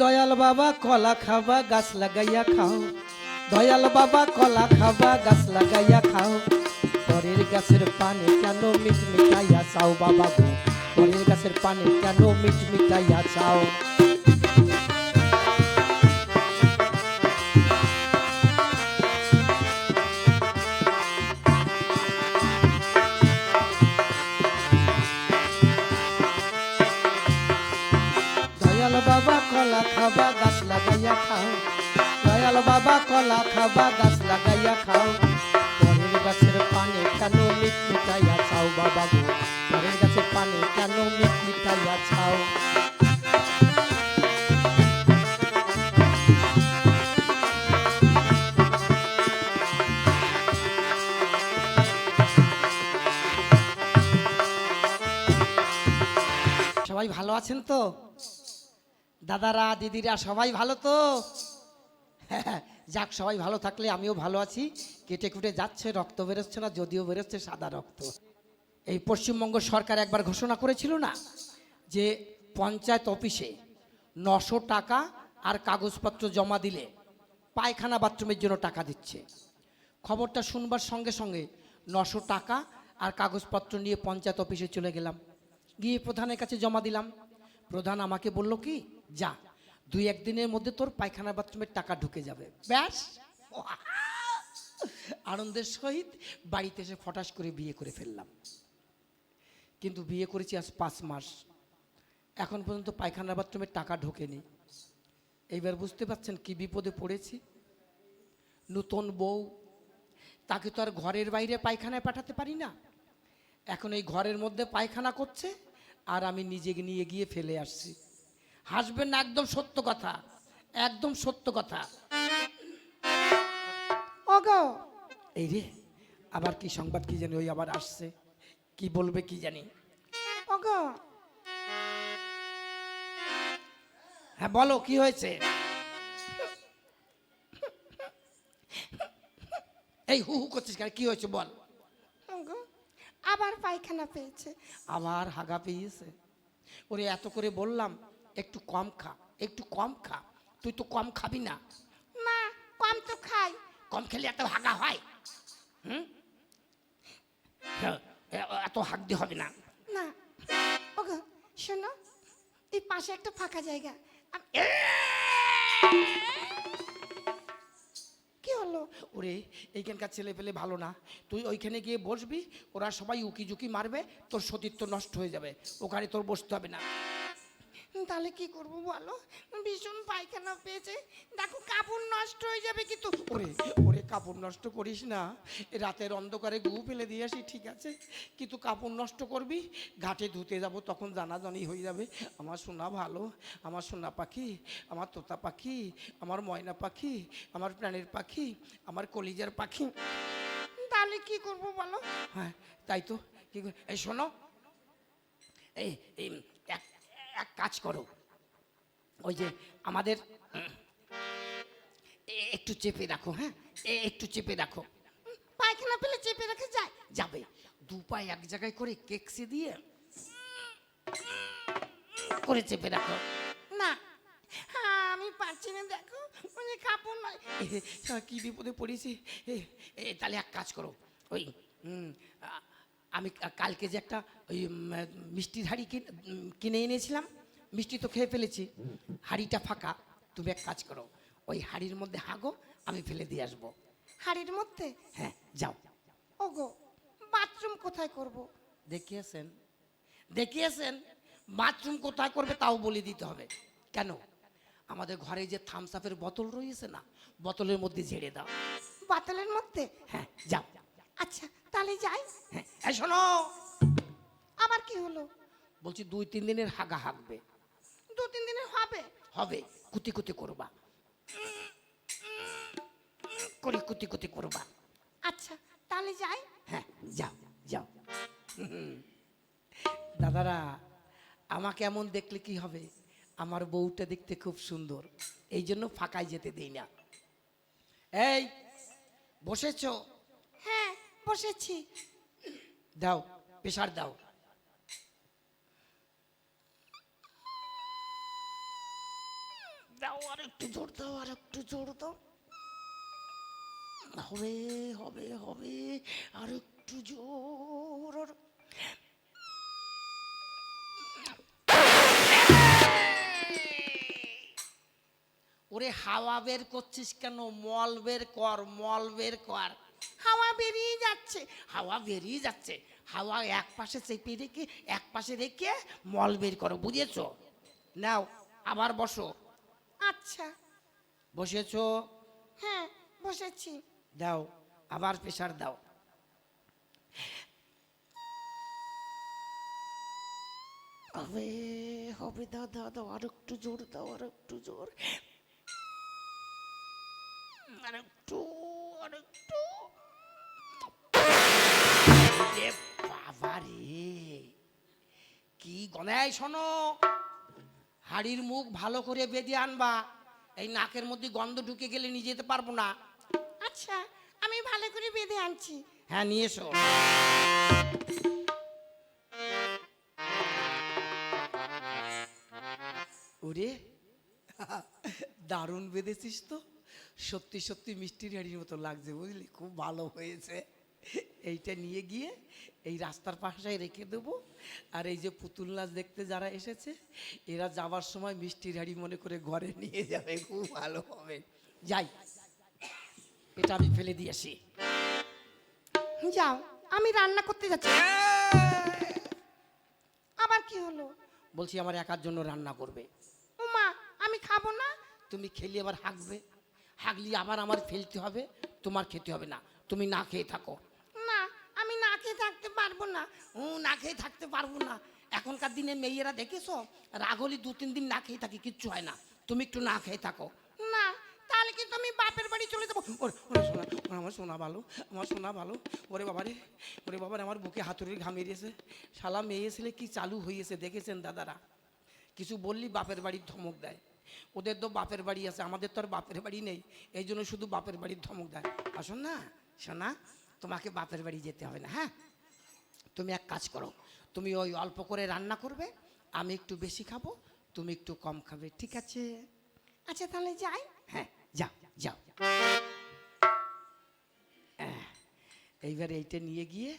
দয়াল বাবা কলা খাবা, গাছ লাগাইয়া খাও। দয়াল বাবা কলা খাবা, গাছ লাগাইয়া খাও। পরের গাছের পানে কেন মিট মিটাইয়া চাও বাবা পরের গাছের পানে কেন মিট মিটাইয়া চাও? কলা খাবা, গাছ লাগাইয়া খাও। দয়াল বাবা, কলা খাবা, গাছ লাগাইয়া খাও। পরের গাছের পানি কেন মিট মিটাইয়া চাও বাবা পরের গাছের পানি কেন মিট মিটাইয়া চাও? সবাই ভালো আছেন তো? দাদারা, দিদিরা, সবাই ভালো তো? যাক, সবাই ভালো থাকলে আমিও ভালো আছি। কেটে কুটে যাচ্ছে, রক্ত বেরোচ্ছে না, যদিও বেরোচ্ছে সাদা রক্ত। এই পশ্চিমবঙ্গ সরকার একবার ঘোষণা করেছিল না যে পঞ্চায়েত অফিসে নশো টাকা আর কাগজপত্র জমা দিলে পায়খানা বাথরুমের জন্য টাকা দিচ্ছে। খবরটা শুনবার সঙ্গে সঙ্গে নশো টাকা আর কাগজপত্র নিয়ে পঞ্চায়েত অফিসে চলে গেলাম। গিয়ে প্রধানের কাছে জমা দিলাম। প্রধান আমাকে বলল, কি? যা দুই একদিনের মধ্যে তোর পায়খানা বাথরুমের টাকা ঢুকে যাবে। ব্যাস। আনন্দের সহিত বাড়িতে এসে ফটাস করে বিয়ে করে ফেললাম। কিন্তু বিয়ে করেছি আজ পাঁচ মাস। এখন পর্যন্ত পায়খানা বাথরুমের টাকা ঢোকেনি। এইবার বুঝতে পারছেন কি বিপদে পড়েছি? নতুন বউ তাকে তো আর ঘরের বাইরে পায়খানায় পাঠাতে পারি না। এখন এই ঘরের মধ্যে পায়খানা করছে আর আমি নিজে নিয়ে গিয়ে ফেলে আসছি। হাসবেন না একদম সত্য কথা। একদম সত্য কথা। ওগো। এই রে আবার কি সংবাদ কি জানি ওই আবার আসছে। কি বলবে কি জানি। ওগো। হ্যাঁ বলো কি হয়েছে? এই হু হু করছিস কেন? কি হয়েছে বল। আবার পায়খানা পেয়েছে। আবার হাগা পেয়েছে। ওরে এত করে বললাম একটু কম খা একটু কম খা। তুই তো কম খাবি না। না কম তো খাই। কম খেলে এত হাগা হয়? হুম? এত হাগতে হবে না। না ওগো শোনো এই পাশে একটা ফাঁকা জায়গা। কি হলো? ওরে এইখানকার ছেলে পেলে ভালো না। তুই ওইখানে গিয়ে বসবি ওরা সবাই উকি ঝুঁকি মারবে তোর সতীত্ব নষ্ট হয়ে যাবে। ওখানে তোর বসতে হবে না। তাহলে কি করব বলো? ভীষণ পায়খানা পেয়েছে। দেখো, কাপড় নষ্ট হয়ে যাবে কিন্তু। ওরে ওরে কাপড় নষ্ট করিস না। রাতের অন্ধকারে গু ফেলে দিয়ে আসি, ঠিক আছে? কিন্তু কাপড় নষ্ট করবি, ঘাটে ধুতে যাব, তখন জানাজানি হয়ে যাবে। আমার সোনা ভালো, আমার সোনা পাখি, আমার তোতা পাখি, আমার ময়না পাখি, আমার প্রাণের পাখি, আমার কলিজার পাখি। তাহলে কি করব বলো? হ্যাঁ তাই তো। কি এই শোনো। এই এক কাজ করো। ওই যে আমাদের এ- একটু চেপে রাখো হ্যাঁ? এ- একটু চেপে রাখো। পায়খানা পেলে চেপে রেখে যায় যাবে। দু পায়ে এক জায়গায় করে কেকসে দিয়ে করে চেপে রাখো। না আমি পারছি না দেখো মানে কাপড় নয় কি বিপদে পড়েছি? তাহলে এক কাজ করো। ওই আ- আমি কালকে যে একটা ওই মিষ্টির হাঁড়ি কিন- কিনে এনেছিলাম মিষ্টি তো খেয়ে ফেলেছি। হাঁড়িটা ফাঁকা তুমি এক কাজ করো ওই হাঁড়ির মধ্যে হাগো আমি ফেলে দিয়ে আসব। হাড়ির মধ্যে? হ্যাঁ যাও। ওগো বাথরুম কোথায় করব? দেখিয়েছেন দেখিয়েছেন বাথরুম কোথায় করবে তাও বলে দিতে হবে। কেন? আমাদের ঘরে যে থামস আপের বোতল রয়েছে না বোতলের মধ্যে ঝেড়ে দাও। বাতলের মধ্যে? হ্যাঁ যাও। আচ্ছা তাহলে যাই। হ্যাঁ এই শোনো। আবার কি হলো? বলছি দুই তিন দিনের হাগা হাগবে। দু তিন দিনের হবে? হবে কুতি কুতি করবা। করে কুতি কুতি করবা। আচ্ছা তাহলে যাই। হ্যাঁ যাও যাও। দাদারা আমাকে এমন দেখলে কি হবে? আমার বউটা দেখতে খুব সুন্দর। এই জন্য ফাঁকায় যেতে দেই না। এই বসেছো? হ্যাঁ বসেছি। দাও প্রেশার দাও। দাও আর একটু জোর দাও আর একটু জোর দাও। হবে হবে হবে আর একটু জোর ওরে হাওয়া বের করছিস কেন? মল বের কর মল বের কর। হাওয়া বেরিয়ে যাচ্ছে হাওয়া বেরিয়ে যাচ্ছে। হাওয়া এক পাশে চেপে রেখে এক পাশে রেখে মল বের করো বুঝেছ? নাও আবার বসো। আচ্ছা। বসেছো? হ্যাঁ বসেছি। দাও আবার প্রেশার দাও। হবে হবে দাও দাও দাও আর একটু জোর দাও আর একটু জোর। আর একটু আর একটু বাবা রে কি গলায় শোনো? হাড়ির মুখ ভালো করে বেঁধে আনবা। এই নাকের মধ্যে গন্ধ ঢুকে গেলে নিয়ে যেতে পারব না। আচ্ছা আমি ভালো করে বেঁধে আনছি। হ্যাঁ নিয়ে এসো। ওরে দারুণ বেঁধেছিস তো। সত্যি সত্যি মিষ্টির হাড়ির মতো লাগছে বুঝলি? খুব ভালো হয়েছে। এইটা নিয়ে গিয়ে এই রাস্তার পাশে রেখে দেবো। আর এই যে পুতুল নাচ দেখতে যারা এসেছে এরা যাওয়ার সময় মিষ্টির হাড়ি মনে করে ঘরে নিয়ে যাবে খুব ভালো হবে। যাই এটা আমি ফেলে দিয়ে আসি। যাও আমি রান্না করতে যাচ্ছি। আবার কি হলো? বলছি আমার একার জন্য রান্না করবে। উমা আমি খাব না। তুমি খেলে আবার হাঁকবে। হাঁকলি আবার আমার ফেলতে হবে তোমার খেতে হবে না। তুমি না খেয়ে থাকো। না আমি না খেয়ে থাকতে পারব না। ও না খেয়ে থাকতে পারব না। এখনকার দিনে মেয়েরা দেখেছ? রাগলি দু তিন দিন না খেয়ে থাকি কিচ্ছু হয় না। তুমি একটু না খেয়ে থাকো। না তাহলে কিন্তু আমি বাপের বাড়ি চলে যাব। ওরে ওরে সোনা আমার সোনা ভালো আমার সোনা ভালো। ওরে বাবারে ওরে বাবারে আমার বুকে হাতুড়ির ঘাম এরিয়েছে শালা মেয়ে ছেলে কি চালু হয়েছে দেখেছেন দাদারা? কিছু বললি বাপের বাড়ির ধমক দেয়। ওদের তো বাপের বাড়ি আছে আমাদের তো আর বাপের বাড়ি নেই। এই জন্য শুধু বাপের বাড়ির ধমক দেয়। আসুন না সোনা তোমাকে বাপের বাড়ি যেতে হবে না হ্যাঁ? তুমি এক কাজ করো তুমি ওই অল্প করে রান্না করবে আমি একটু বেশি খাব তুমি একটু কম খাবে ঠিক আছে? আচ্ছা তাহলে যাই। হ্যাঁ যাও যাও। আহ, এইবার এইটা নিয়ে গিয়ে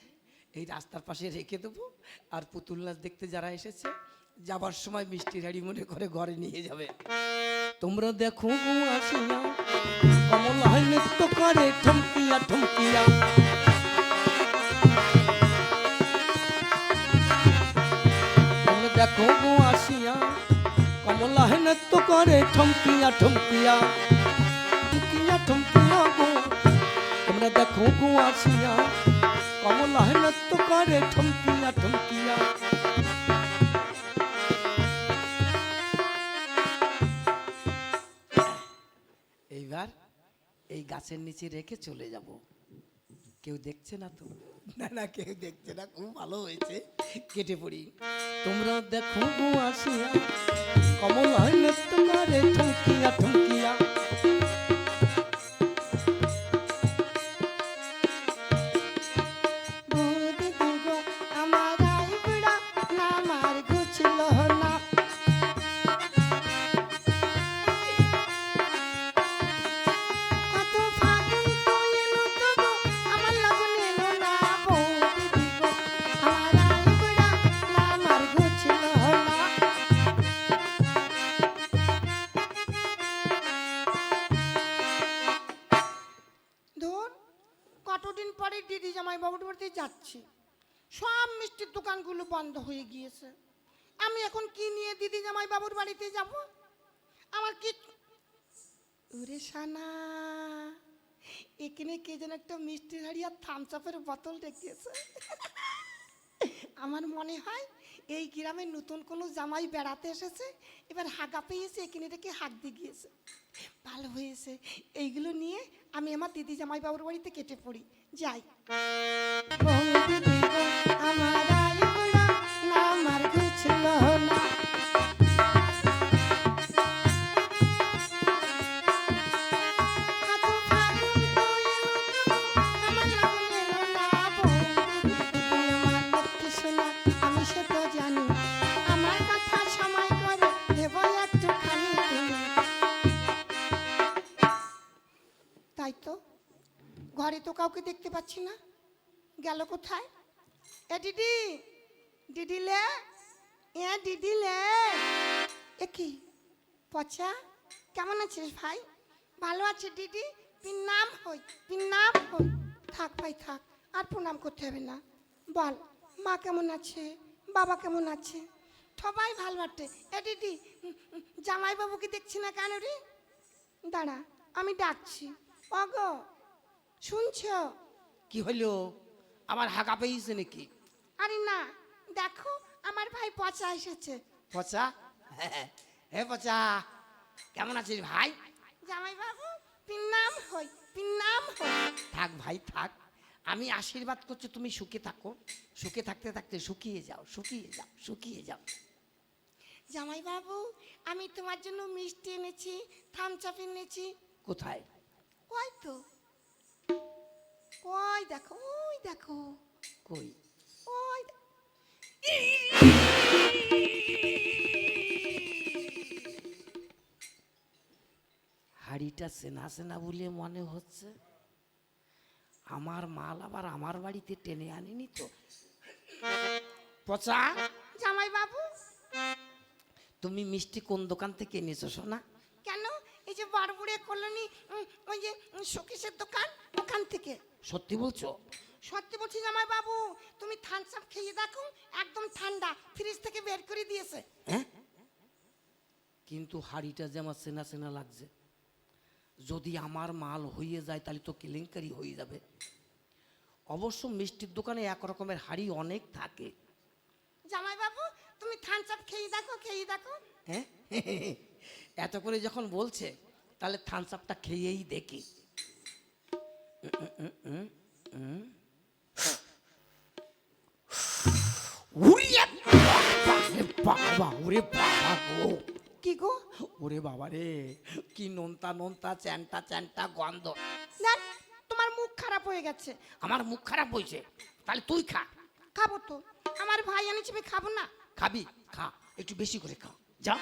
এই রাস্তার পাশে রেখে দেবো আর পুতুল নাচ দেখতে যারা এসেছে যাবার সময় মিষ্টি হাড়ি মনে করে ঘরে নিয়ে যাবে। তোমরা দেখো দেখো আসিয়া কমলা নৃত্য করে ঠমকিয়া ঠমকিয়া। ঠমকিয়া ঠমকিয়া গো, তোমরা দেখো গো আসিয়া কমলা নৃত্য করে ঠমকিয়া ঠমকিয়া। এইবার এই গাছের নিচে রেখে চলে যাব। কেউ দেখছে না তো? না না, কেউ দেখছে না। খুব ভালো হয়েছে। কেটে পড়ি। তোমরা দেখো আসিয়া, কমল হয় ঠুকিয়া ঠুমকিয়া কি নিয়ে দিদি জামাই বাবুর বাড়িতে যাব? আমার কি ওরে সানা, এখানে কে যেন একটা মিষ্টি হাড়ি আর থামসাপের বোতল রেখেছে আমার মনে হয় এই গ্রামে নতুন কোনো জামাই বেড়াতে এসেছে, এবার হাগা পেয়েছে, এখানে রেখে হাত দিয়ে গিয়েছে। ভালো হয়েছে, এইগুলো নিয়ে আমি আমার দিদি জামাই বাবুর বাড়িতে কেটে পড়ি। যাই। আমার পাচ্ছি না। গেল কোথায়? এ দিদি দিদি লে, এ দিদি লে। এ কি? পচা? কেমন আছিস ভাই? ভালো আছে দিদি। পিন্নাম হই নাম হই। থাক ভাই, থাক, আর প্রণাম করতে হবে না। বল, মা কেমন আছে? বাবা কেমন আছে? সবাই ভালো বাটে এ দিদি, জামাইবাবুকে দেখছি না কেন রে? দাঁড়া, আমি ডাকছি। অগ, শুনছো? কি হলো? আমার হাঁকা পেয়েছে নাকি? আরে না দেখো আমার ভাই পচা এসেছে। পচা? হে পচা কেমন আছিস ভাই? জামাইবাবু পিন্নাম হই পিন্নাম হই। থাক ভাই থাক। আমি আশীর্বাদ করছি তুমি সুখে থাকো। সুখে থাকতে থাকতে শুকিয়ে যাও শুকিয়ে যাও শুকিয়ে যাও। জামাইবাবু আমি তোমার জন্য মিষ্টি এনেছি থামচাপ এনেছি। কোথায়? দেখো ওই দেখো। কই? ওই হাড়িটা সেনা সেনা বলে মনে হচ্ছে। আমার মাল আবার আমার বাড়িতে টেনে আনিনি তো। পচা? জামাইবাবু? তুমি মিষ্টি কোন দোকান থেকে এনেছো সোনা? কেন? এই যে বারবুড়ে কলোনি ওই যে শোকেশের দোকান ওখান থেকে। সত্যি বলছো? সত্যি বলছি জামাই বাবু তুমি থানসাপ খেয়ে দেখো একদম ঠান্ডা ফ্রিজ থেকে বের করে দিয়েছে। হ্যাঁ? কিন্তু হাড়িটা যে আমার সেনা সেনা লাগছে। যদি আমার মাল হয়ে যায় তাহলে তো কেলেঙ্কারি হয়ে যাবে। অবশ্য মিষ্টির দোকানে এক রকমের হাড়ি অনেক থাকে। জামাই বাবু তুমি থানসাপ খেয়ে দেখো খেয়ে দেখো। হ্যাঁ? এত করে যখন বলছে তাহলে থানসাপটা খেয়েই দেখি। উড়িয়ে বাবা ওরে বাবা গো কি গো? ওরে বাবা রে কি নোনতা নোনতা চ্যানটা চ্যানটা গন্ধ। তোমার মুখ খারাপ হয়ে গেছে। আমার মুখ খারাপ হয়েছে? তাহলে তুই খা। খাব তো। আমার ভাই এনেছি আমি খাব না? খাবি? খা। একটু বেশি করে খা। যা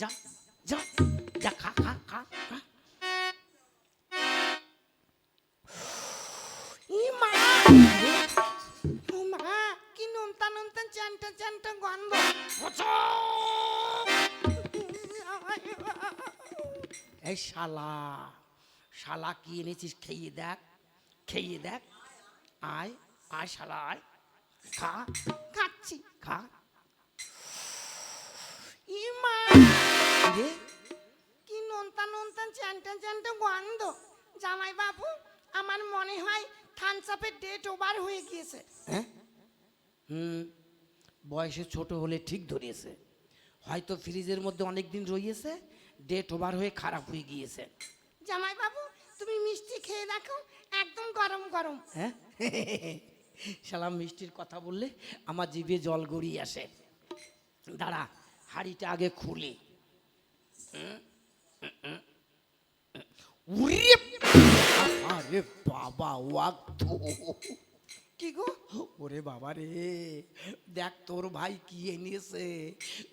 যা যা। যা খা খা খা খা। মা কি নুনতা নুনতা চ্যানটা চ্যানটা গন্ধ? এই শালা শালা কি এনেছিস? খেয়ে দেখ খেয়ে দেখ। আয় আয় শালা আয়। খা। খাচ্ছি। খা। বয়সে ছোট হলে ঠিক ধরিয়েছে। হয়তো ফ্রিজের মধ্যে অনেক দিন রয়েছে ডেট ওভার হয়ে খারাপ হয়ে গিয়েছে। জামাই বাবু তুমি মিষ্টি খেয়ে দেখো একদম গরম গরম। হ্যাঁ? শালা মিষ্টির কথা বললে আমার জিভে জল গড়িয়ে আসে। দাঁড়া হাড়িটা আগে খুলি। বাবা ওয়াক কি গো? ওরে বাবা রে, দেখ তোর ভাই কি এনেছে,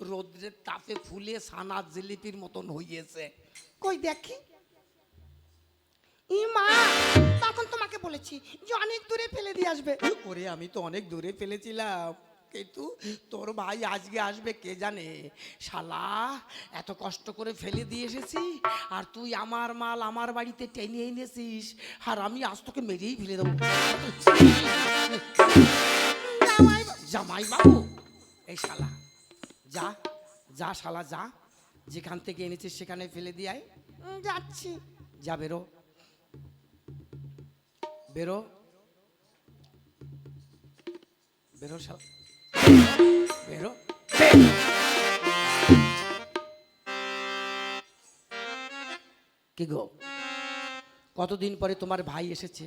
রোদ্রের তাপে ফুলে সানা জিলিপির মতন হইয়েছে। কই দেখি? ইমা তখন তোমাকে বলেছি, যে অনেক দূরে ফেলে দিয়ে আসবে। ওরে আমি তো অনেক দূরে ফেলেছিলাম। কিন্তু তোর ভাই আজকে আসবে কে জানে? শালা এত কষ্ট করে ফেলে দিয়ে এসেছি আর তুই আমার মাল আমার বাড়িতে টেনে এনেছিস আর আমি আজ তোকে মেরেই ফেলে দেবো। জামাই বাবু, এই শালা যা যা শালা যা যেখান থেকে এনেছিস সেখানে ফেলে দিয়ে আয়। যাচ্ছি। যা বেরো। বেরো। বেরো শালা। কি গো? কতদিন পরে তোমার ভাই এসেছে?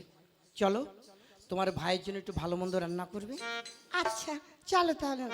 চলো, তোমার ভাইয়ের জন্য একটু ভালো মন্দ রান্না করবে। আচ্ছা চলো তাহলে।